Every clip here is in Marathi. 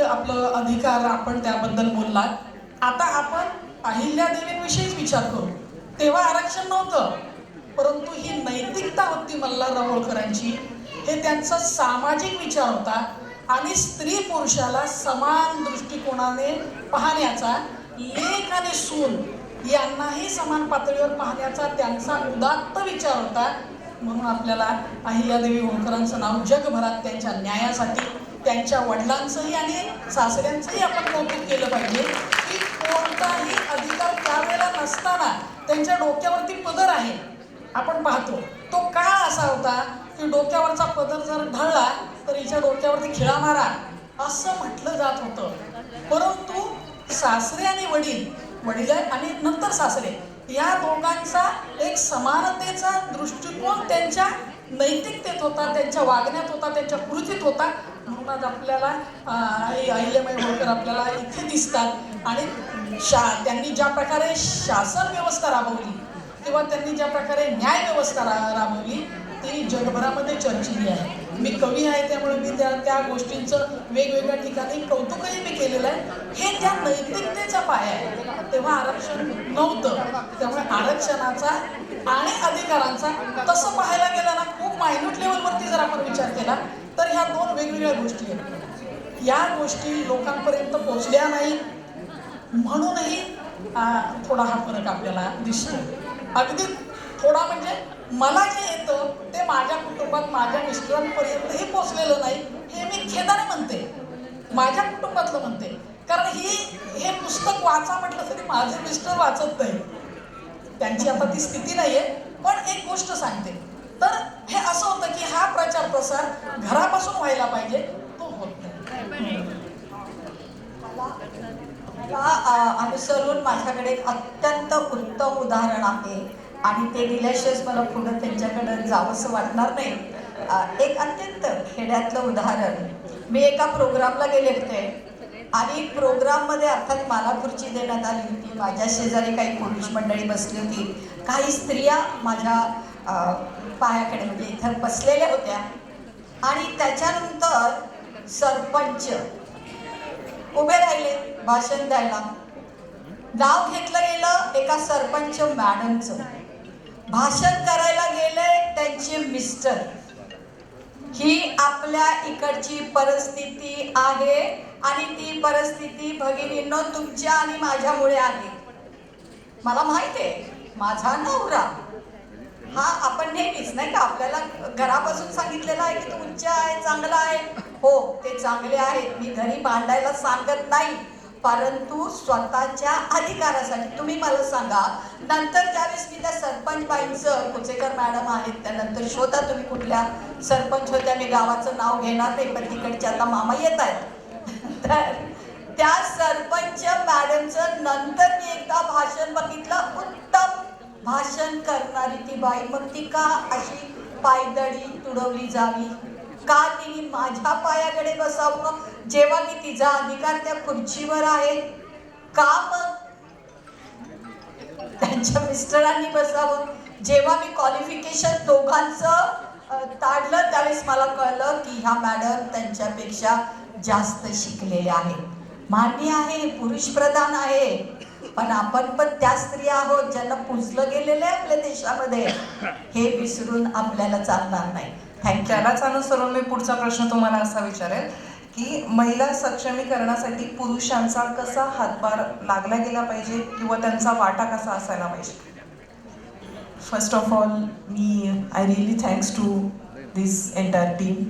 समाजिक आपलं अधिकार आपण त्याबद्दल बोललात आता आपण अहिल्यादेवींविषयीच विचार करू. तेव्हा आरक्षण नव्हतं परंतु ही नैतिकता होती मल्हारराव होळकरांची हे त्यांचा सामाजिक विचार होता आणि स्त्री पुरुषाला समान दृष्टिकोनाने पाहण्याचा लेख आणि सून यांनाही समान पातळीवर पाहण्याचा त्यांचा उदात्त विचार होता. म्हणून आपल्याला अहिल्यादेवी होळकरांचं नाव जगभरात त्यांच्या न्यायासाठी त्यांच्या वडिलांचंही आणि सासऱ्यांचंही आपण कौतुक केलं पाहिजे की कोणताही अधिकार त्यावेळेला नसताना त्यांच्या डोक्यावरती पदर आहे. आपण पाहतो तो का असा होता की डोक्यावरचा पदर जर ढळला तर हिच्या डोक्यावरती खिळा मारा असं म्हटलं जात होतं. परंतु सासरे आणि वडील वडील आणि नंतर सासरे या दोघांचा समानतेचा दृष्टिकोन त्यांच्या नैतिकतेत होता त्यांच्या वागण्यात होता त्यांच्या कृतीत होता. म्हणून आज आपल्याला अं, अहिल्याबाई होळकर आपल्याला इथे दिसतात. आणि शा त्यांनी ज्या प्रकारे शासन व्यवस्था राबवली किंवा त्यांनी ज्या प्रकारे न्याय व्यवस्था रा राबवली ती जगभरामध्ये चर्चिली आहे. मी कवी आहे त्यामुळे मी त्या त्या गोष्टींचं वेगवेगळ्या ठिकाणी कौतुकही मी केलेलं आहे. हे त्या नैतिकतेचा पाया आहे. तेव्हा आरक्षण नव्हतं. त्यामुळे आरक्षणाचा आणि अधिकारांचा तसं पाहायला गेलं ना खूप मायन्यूट लेवलवरती जर आपण विचार केला तर ह्या दोन वेगवेगळ्या गोष्टी आहेत. या गोष्टी लोकांपर्यंत पोचल्या नाही म्हणूनही थोडा हा फरक आपल्याला दिसतो अगदी थोडा म्हणजे मला जे येतं ते माझ्या कुटुंबात माझ्या मिस्टरांपर्यंतही पोचलेलं नाही हे मी खेदाने म्हणते. माझ्या कुटुंबातलं म्हणते. कारण ही हे पुस्तक वाचा म्हटलं तरी माझे मिस्टर वाचत नाही. त्यांची आता ती स्थिती नाही आहे पण एक गोष्ट सांगते. तर हे असं होतं की हा प्रचार प्रसार घरापासून व्हायला पाहिजे तो होत नाही. मला अनुसरून माझ्याकडे एक अत्यंत उत्तम उदाहरण आहे आणि ते दिल्याशिवाय मला पुढं त्यांच्याकडे जावंसं वाटणार नाही. एक अत्यंत खेड्यातलं उदाहरण. मी एका प्रोग्रामला गेले होते. आणि प्रोग्राममध्ये अर्थात मला खुर्ची देण्यात आली होती माझ्या शेजारी काही पुरुष मंडळी बसली होती. काही स्त्रिया माझ्या पायाकडे म्हणजे इथं बसलेल्या होत्या. आणि त्याच्यानंतर सरपंच उभे राहिले भाषण द्यायला. नाव घेतलं गेलं एका सरपंच मॅडमचं भाषण करायला गेले त्यांचे मिस्टर ही आपल्या इकडची परिस्थिती आहे आणि ती परिस्थिती भगिनींनो तुमच्या आणि माझ्यामुळे आहे. मला माहिती आहे माझा नवरा हा आपण नेहमीच नाही का आपल्याला घरापासून सांगितलेलं आहे की तू उच्च आहे चांगला आहे. हो ते चांगले आहेत मी घरी भांडायला सांगत नाही. परंतु स्वतःच्या अधिकारासाठी. तुम्ही मला सांगा नंतर ज्यावेळेस मी त्या सरपंच बाईंचं कुचेकर मॅडम आहेत त्यानंतर शोधा तुम्ही कुठल्या सरपंच होत्या मी गावाचं नाव घेणार नाही पण तिकडचे आता मामा येत आहेत. तर त्या सरपंच मॅडमचं नंतर मी एकदा भाषण बघितलं उत्तम भाषण करणारी ती बाई. मग ती का अशी पायदळी तुडवली जावी? का तिने माझ्या पायाकडे बसावं. जेव्हा की तिचा अधिकार त्या खुर्चीवर आहे का मग? त्यांच्या मिस्टरांनी बसावं. जेव्हा मी क्वालिफिकेशन दोघांचं ताडलं त्यावेळेस मला कळलं की ह्या मॅडम त्यांच्यापेक्षा जास्त शिकलेल्या आहेत. मान्य आहे पुरुष प्रधान आहे. पण आपण पण त्या स्त्रिया आहोत ज्यांना पुजलं गेलेलं आहे आपल्या देशामध्ये. हे विसरून आपल्याला चालणार नाही. थँक्यू त्यालाच अनुसरून मी पुढचा प्रश्न तुम्हाला असा विचारेल की महिला सक्षमीकरणासाठी पुरुषांचा कसा हातभार लागला गेला पाहिजे किंवा त्यांचा वाटा कसा असायला पाहिजे? First of all, me I really thanks to this entire team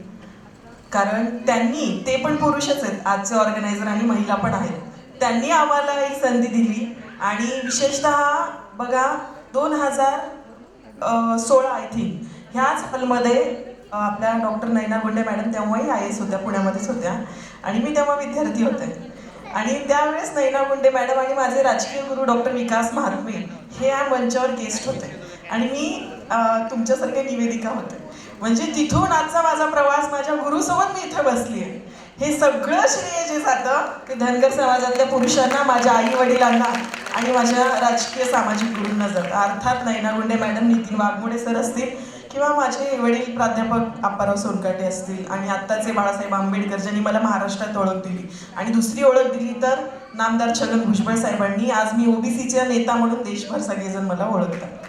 कारण त्यांनी ते पण पुरुषच आहेत. आजचे ऑर्गनायझर आणि महिला पण आहेत. त्यांनी आम्हाला ही संधी दिली आणि विशेषतः बघा दोन हजार सोळा आय थिंक ह्याच हॉलमध्ये आपल्या डॉक्टर नैना गुंडे मॅडम तेव्हाही आय एस होत्या पुण्यामध्येच होत्या आणि मी तेव्हा विद्यार्थी होते. आणि त्यावेळेस नैना गुंडे मॅडम आणि माझे राजकीय गुरु डॉक्टर विकास महात्मे हे या मंचावर गेस्ट होते. आणि मी तुमच्यासारखे निवेदिका होते. म्हणजे तिथून आजचा माझा प्रवास माझ्या गुरुसोबत मी इथे बसली आहे हे सगळं श्रेय जे जातं ते धनगर समाजातल्या पुरुषांना माझ्या आई वडिलांना आणि माझ्या राजकीय सामाजिक गुरूंना जातं. अर्थात नैना गुंडे मॅडम नितीन वाघमोडे सर असतील किंवा माझे वडील प्राध्यापक आप्पाराव सोनकाटे असतील आणि आत्ताचे बाळासाहेब आंबेडकर ज्यांनी मला महाराष्ट्रात ओळख दिली. आणि दुसरी ओळख दिली तर नामदार छगन भुजबळ साहेबांनी. आज मी ओबीसीचा नेता म्हणून देशभर सगळेजण मला ओळखतात.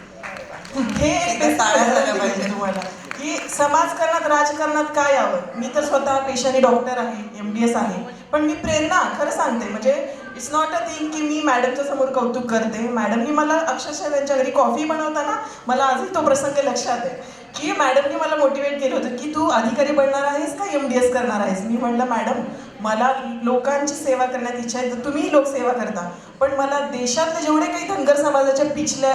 हे पाहिजे. तुम्हाला? की समाजकारणात राजकारणात काय यावं? मी तर स्वतः पेशाने डॉक्टर आहे एम डी एस आहे. पण मी प्रेरणा खरं सांगते म्हणजे इट्स नॉट अ थिंग की मी मॅडमच्या समोर कौतुक करते. मॅडमनी मला अक्षरशः त्यांच्या घरी कॉफी बनवताना मला आजही तो प्रसंग लक्षात आहे. की मॅडमनी मला मोटिवेट केलं होतं की तू अधिकारी बनणार आहेस का एम डी एस करणार आहेस? मी म्हटलं मॅडम मला लोकांची सेवा करण्यात इच्छा आहे तर तुम्ही लोकसेवा करता. पण मला देशातले जेवढे काही धनगर समाजाच्या पिछल्या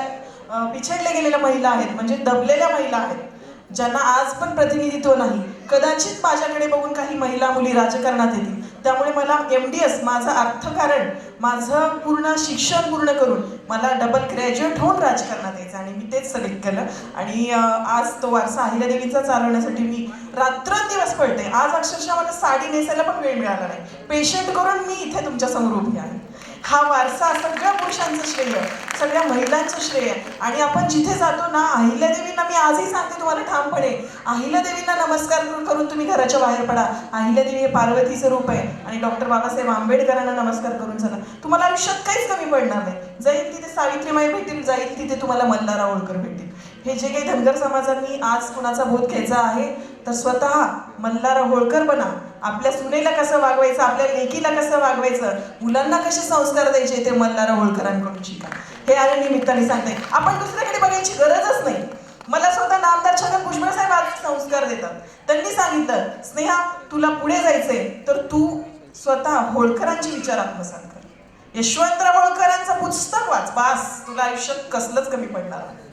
पिछडल्या गेलेल्या महिला आहेत म्हणजे दबलेल्या महिला आहेत ज्यांना आज पण प्रतिनिधित्व नाही. कदाचित माझ्याकडे बघून काही महिला मुली राजकारणात येतील. त्यामुळे मला एम डी एस माझं अर्थकारण माझं पूर्ण शिक्षण पूर्ण करून मला डबल ग्रॅज्युएट होऊन राजकारणात यायचं आणि मी तेच सिलेक्ट केलं. आणि आज तो वारसा अहिल्यादेवीचा चालवण्यासाठी मी रात्रंदिवस पळते. आज अक्षरशः मला साडी नेसायला पण वेळ मिळाला नाही. पेशंट करून मी इथे तुमच्यासमोर उभी आहे. हा वारसा सगळ्या पुरुषांचं श्रेय सगळ्या महिलांचं श्रेय आणि आपण जिथे जातो ना अहिल्यादेवींना मी आजही सांगते तुम्हाला ठामपणे अहिल्यादेवींना नमस्कार करून- करून तुम्ही घराच्या बाहेर पडा. अहिल्यादेवी हे पार्वतीचं रूप आहे. आणि डॉक्टर बाबासाहेब आंबेडकरांना नमस्कार करून चला. तुम्हाला आयुष्यात काहीच कमी पडणार नाही. जाईल तिथे सावित्रीमाई भेटेल जाईल तिथे तुम्हाला मल्हार होळकर भेटेल हे जे काही धनगर समाजांनी आज कुणाचा बोध घ्यायचा आहे तर स्वतः मल्हारा होळकर बना. आपल्या सुनेला कसं वागवायचं आपल्या लेकीला कसं वागवायचं मुलांना कसे संस्कार द्यायचे ते मल्हारा होळकरांकडून शिका. हे आले निमित्ताने सांगते. आपण दुसऱ्याकडे बघायची गरजच नाही. मला स्वतः नामदार छगन भुजबळ साहेब आज संस्कार देतात. त्यांनी सांगितलं स्नेहा तुला पुढे जायचंय तर तू स्वतः होळकरांचे विचार आत्मसात कर. यशवंतराव होळकरांचं पुस्तक वाच. बास तुला आयुष्यात कसलंच कमी पडणार नाही.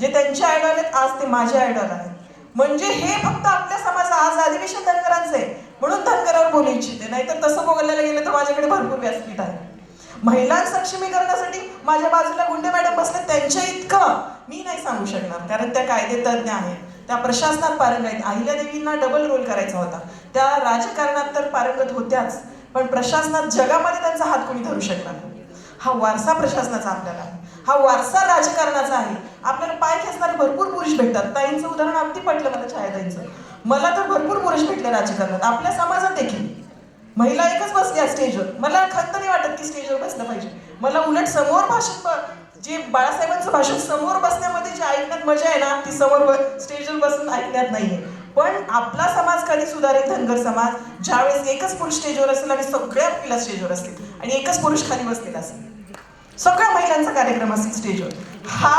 जे त्यांचे आयडॉल आहेत आज ते माझे आयडॉल आहेत. म्हणजे हे फक्त आपल्या समाजात आज अधिवेशन धनगरांचं आहे म्हणून धनगरावर बोलू इच्छिते. नाहीतर तसं बघायला गेलं तर माझ्याकडे भरपूर व्यासपीठ आहे. महिला सक्षमीकरणासाठी माझ्या बाजूला गुंडे मॅडम बसले त्यांच्या इतकं मी नाही सांगू शकणार. कारण त्या कायदे तज्ज्ञ आहेत. त्या प्रशासनात पारंगत आहेत. अहिल्यादेवींना डबल रोल करायचा होता. त्या राजकारणात तर पारंगत होत्याच. पण प्रशासनात जगामध्ये त्यांचा हात कोणी धरू शकणार हा वारसा प्रशासनाचा आपल्याला आहे. हा वारसा राजकारणाचा आहे. आपल्याला पाय खेचणारे भरपूर पुरुष भेटतात. ताईंचं उदाहरण अगदी पटलं मला छायाताईंचं. मला तर भरपूर पुरुष भेटले राजकारणात. आपल्या समाजात देखील. महिला एकच बसल्या स्टेजवर मला खंत नाही वाटत की स्टेजवर बसलं पाहिजे. मला उलट समोर भाषण जे बाळासाहेबांचं भाषण समोर बसण्यामध्ये जी ऐकण्यात मजा आहे ना ती समोर स्टेजवर बसून ऐकण्यात नाहीये पण आपला समाज कधी सुधारेल? धनगर समाज? ज्यावेळेस एकच पुरुष स्टेजवर असेल आणि सगळ्या महिला स्टेजवर असतील आणि एकच पुरुष खाली बसलेला असेल सगळ्या महिलांचा कार्यक्रम असेल स्टेजवर हा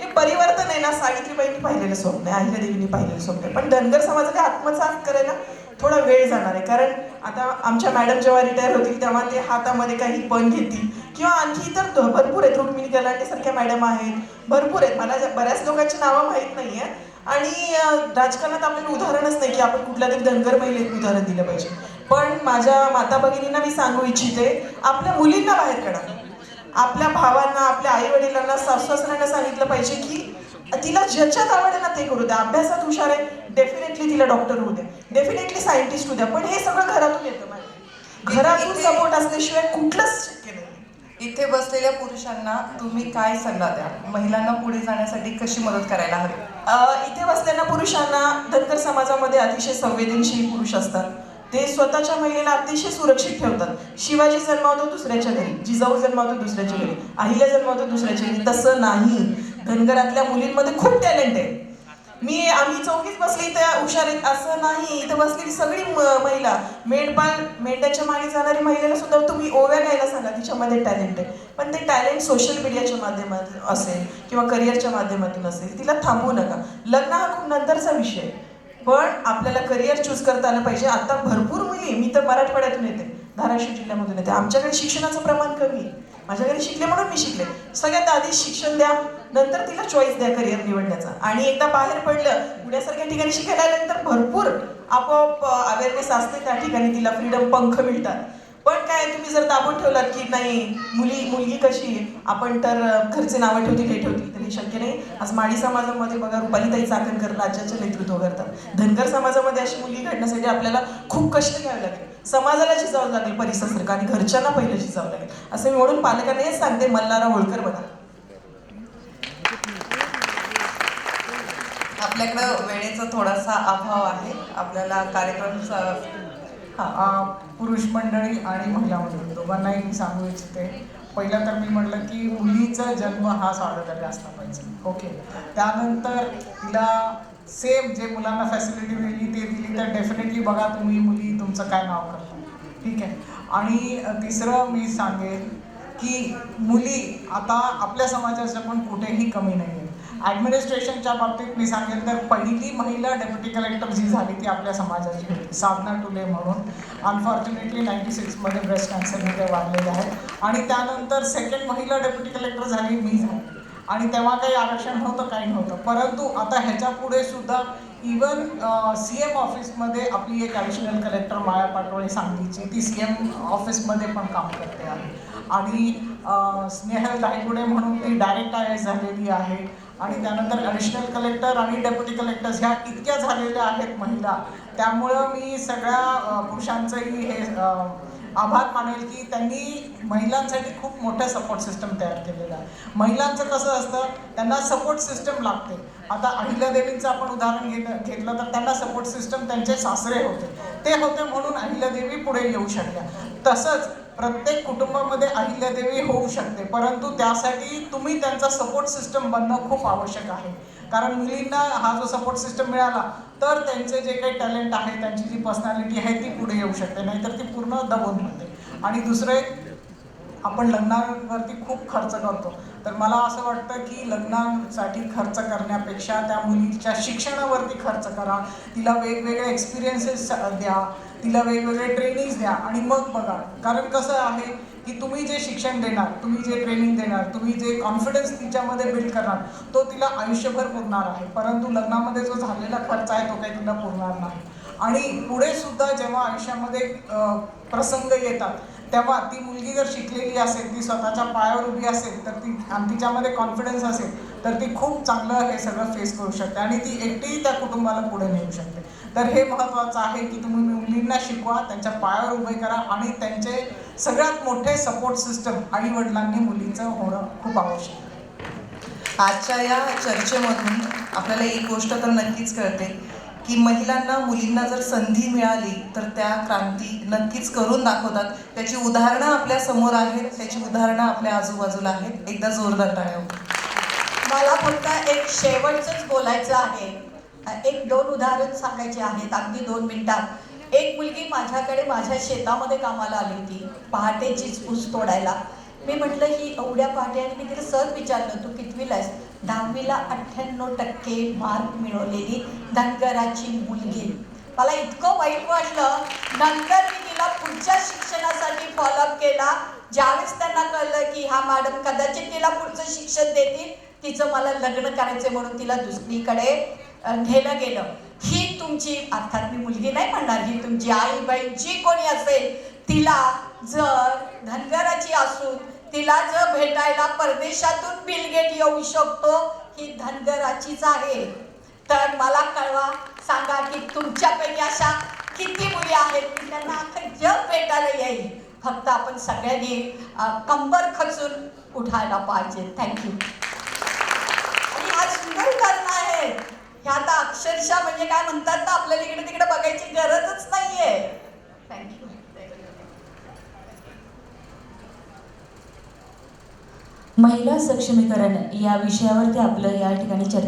हे परिवर्तन आहे ना सावित्रीबाईंनी पाहिलेलं स्वप्न आहे अहिल्यादेवींनी पाहिलेलं स्वप्न आहे. पण धनगर समाजाला आत्मसात करायला थोडा वेळ जाणार आहे. कारण आता आमच्या मॅडम जेव्हा रिटायर होतील तेव्हा ते हातामध्ये काही पण घेतील. किंवा आणखी इतर भरपूर आहेत. रुक्मिणी गलांडेसारख्या मॅडम आहेत. भरपूर आहेत. मला बऱ्याच लोकांची नावं माहीत नाही आहे आणि राजकारणात आपल्याला उदाहरणच नाही की आपण कुठल्या तरी धनगर महिलेत उदाहरण दिलं पाहिजे. पण माझ्या माता भगिनींना मी सांगू इच्छिते आपल्या मुलींना बाहेर काढा. आपल्या भावांना आपल्या आई वडिलांना सासूसासऱ्यांना सांगितलं पाहिजे की तिला ज्याच्यात आवड आहे ना ते करू द्या. अभ्यासात हुशार आहे डेफिनेटली तिला डॉक्टर होऊ द्या. डेफिनेटली सायंटिस्ट होऊ द्या. पण हे सगळं घरातून येतं घरातून सपोर्ट असल्याशिवाय कुठलंच शक्य नाही. इथे बसलेल्या पुरुषांना तुम्ही काय सल्ला द्या? महिलांना पुढे जाण्यासाठी कशी मदत करायला हवी? इथे बसलेल्या पुरुषांना धनगर समाजामध्ये अतिशय संवेदनशील पुरुष असतात. ते स्वतःच्या महिलेला अतिशय सुरक्षित ठेवतात. शिवाजी जन्मावतो दुसऱ्याच्या घरी जिजाऊ जन्मावतो दुसऱ्याच्या घरी अहिल्या जन्मावतो दुसऱ्याच्या घरी. तसं नाही. धनगरातल्या मुलींमध्ये खूप टॅलेंट आहे. मी आम्ही चौकीत बसली तर हुशार आहेत असं नाही. इथं बसलेली सगळी महिला. मेंढपाळ मेंढ्याच्या मागे जाणारी महिलेला सुद्धा तुम्ही ओव्या घ्यायला सांगा. तिच्यामध्ये टॅलेंट आहे. पण ते टॅलेंट सोशल मीडियाच्या माध्यमातून असेल किंवा करिअरच्या माध्यमातून असेल तिला थांबवू नका. लग्न हा खूप नंतरचा विषय आहे. पण आपल्याला करिअर चूज करता आलं पाहिजे. आता भरपूर मुली मी तर मराठवाड्यातून येते. धाराशिव जिल्ह्यामधून येते. आमच्याकडे शिक्षणाचं प्रमाण कमी आहे. माझ्याकडे शिकले म्हणून मी शिकले. सगळ्यात आधी शिक्षण द्या नंतर तिला चॉईस द्या करिअर निवडण्याचा. आणि एकदा बाहेर पडलं पुण्यासारख्या ठिकाणी शिकायला आल्यानंतर भरपूर आपोआप अवेअरनेस असते. त्या ठिकाणी तिला फ्रीडम पंख मिळतात. पण काय तुम्ही जर दाबून ठेवलात की नाही मुली मुलगी कशी आपण तर घरचे नावं ठेवती हे ठेवती तर हे शक्य नाही. आज माळी समाजामध्ये बघा रुपालीताई चाकणकर राज्याचे नेतृत्व करतात. धनगर समाजामध्ये अशी मुलगी घडण्यासाठी आपल्याला खूप कष्ट घ्यावे लागेल. समाजाला शिजावं लागेल परिसरासारखं आणि घरच्यांना पहिलं शिजावं लागेल. असं मी म्हणून पालकांना हेच सांगते मल्हारा होळकर बघा. आपल्याकडं वेळेचा थोडासा अभाव आहे. आपल्याला कार्यक्रम पुरुष मंडळी आणि महिला मंडळी दोघांनाही मी सांगू इच्छिते. पहिलं तर मी म्हटलं की मुलीचा जन्म हा स्वातंत्र्य असला पाहिजे. ओके. त्यानंतर तिला सेम जे मुलांना फॅसिलिटी दिली ते दिली तर डेफिनेटली बघा तुम्ही मुली तुमचं काय नाव करता. ठीक आहे. आणि तिसरं मी सांगेन की मुली आता आपल्या समाजाच्या पण कुठेही कमी नाही ॲडमिनिस्ट्रेशनच्या बाबतीत मी सांगेन तर पहिली महिला डेप्युटी कलेक्टर जी झाली ती आपल्या समाजाची होती. साधना टुले म्हणून. अनफॉर्च्युनेटली नाईन्टी सिक्समध्ये ब्रेस्ट कॅन्सरने ते वाढलेले आहेत आणि त्यानंतर सेकंड महिला डेप्युटी कलेक्टर झाली मी झाली. आणि तेव्हा काही आरक्षण नव्हतं काही नव्हतं. परंतु आता ह्याच्या पुढे सुद्धा इवन सी एम ऑफिसमध्ये आपली एक ॲडिशनल कलेक्टर माया पाटोळे सांगलीची ती सी एम ऑफिसमध्ये पण काम करते आहे. आणि स्नेहल दायगुडे म्हणून ती डायरेक्ट आय एस झालेली आहे. आणि त्यानंतर ॲडिशनल कलेक्टर आणि डेप्युटी कलेक्टर्स ह्या इतक्या झालेल्या आहेत महिला. त्यामुळं मी सगळ्या पुरुषांचंही हे आभार मानेल की त्यांनी महिलांसाठी खूप मोठं सपोर्ट सिस्टम तयार केलेलं आहे. महिलांचं कसं असतं त्यांना सपोर्ट सिस्टम लागते. आता अहिल्यादेवींचं आपण उदाहरण घेत घेतलं तर त्यांना सपोर्ट सिस्टम त्यांचे सासरे होते. ते होते म्हणून अहिल्यादेवी पुढे येऊ शकल्या. तसंच प्रत्येक कुटुंबामध्ये अहिल्यादेवी होऊ शकते. परंतु त्यासाठी तुम्ही त्यांचा सपोर्ट सिस्टम बनणं खूप आवश्यक आहे. कारण मुलींना हा जो सपोर्ट सिस्टम मिळाला तर त्यांचे जे काही टॅलेंट आहे त्यांची जी पर्सनॅलिटी आहे ती पुढे येऊ शकते. नाहीतर ती पूर्ण दबून होते. आणि दुसरं एक आपण लग्नावरती खूप खर्च करतो. तर मला असं वाटतं की लग्नासाठी खर्च करण्यापेक्षा त्या मुलीच्या शिक्षणावरती खर्च करा. तिला वेगवेगळे एक्सपिरियन्सेस द्या. तिला वेगवेगळे ट्रेनिंग्स द्या. आणि मग बघा. कारण कसं आहे की तुम्ही जे शिक्षण देणार तुम्ही जे ट्रेनिंग देणार तुम्ही जे कॉन्फिडन्स तिच्यामध्ये बिल्ड करणार तो तिला आयुष्यभर पुरणार आहे. परंतु लग्नामध्ये जो झालेला खर्च आहे तो काही तिला पुरणार नाही. आणि पुढे सुद्धा जेव्हा आयुष्यामध्ये प्रसंग येतात तेव्हा ती मुलगी जर शिकलेली असेल ती स्वतःच्या पायावर उभी असेल तर ती आणि तिच्यामध्ये कॉन्फिडन्स असेल तर ती खूप चांगलं हे सगळं फेस करू शकते आणि ती एकटीही त्या कुटुंबाला पुढे नेऊ शकते. तर हे महत्त्वाचं आहे की तुम्ही मुलींना शिकवा त्यांच्या पायावर उभे करा आणि त्यांचे सगळ्यात मोठे सपोर्ट सिस्टम आई वडिलांनी मुलीचं होणं खूप आवश्यक आहे. आजच्या या चर्चेमधून आपल्याला एक गोष्ट तर नक्कीच कळते. की महिलांना मुलींना जर संधी मिळाली तर त्या क्रांती नक्कीच करून दाखवतात. त्याची उदाहरणं आपल्यासमोर आहेत. त्याची उदाहरणं आपल्या आजूबाजूला आहेत. एकदा जोरदार टाळ्या. मला फक्त एक शेवटचंच बोलायचं आहे. एक दोन उदाहरण सांगायचे आहेत. अगदी दोन मिनिटात. एक मुलगी माझ्याकडे माझ्या शेतामध्ये कामाला आली होती. पहाटेचीच ऊस तोडायला. मी म्हटलं ही एवढ्या पहाटे आणि मी तिला सहज विचारलं तू कितवीला आहेस दहावीला अठ्ठ्याण्णव टक्के मार्क मिळवलेली धनगराची मुलगी. मला इतकं वाईट वाटलं. नंतर मी तिला पुढच्या शिक्षणासाठी फॉलोअप केला. ज्यावेळेस त्यांना कळलं की हा मॅडम कदाचित तिला पुढचं शिक्षण देतील तिचं मला लग्न करायचं म्हणून तिला दुसरीकडे घेणं नेलं गेलं. ही तुमची अर्थात मी मुलगी नाही म्हणणार ही तुमची आई बहीण जी कोणी असेल तिला जर धनगराची असून तिला जर भेटायला परदेशातून बिलगेट येऊ शकतो ही धनगराचीच आहे. तर मला कळवा सांगा की तुमच्यापैकी अशा किती मुली आहेत की त्यांना अख्खं जग भेटायला येईल? फक्त आपण सगळ्यांनी कंबर खचून उठायला पाहिजे. थँक्यू आणि हा सुंदर उदाहरण आहे. ह्या आता अक्षरशः म्हणजे काय म्हणतात ना आपल्याला इकडे तिकडे बघायची गरजच नाहीये. थँक्यू महिला सक्षमीकरण या विषयावरती आपलं या ठिकाणी चर्चा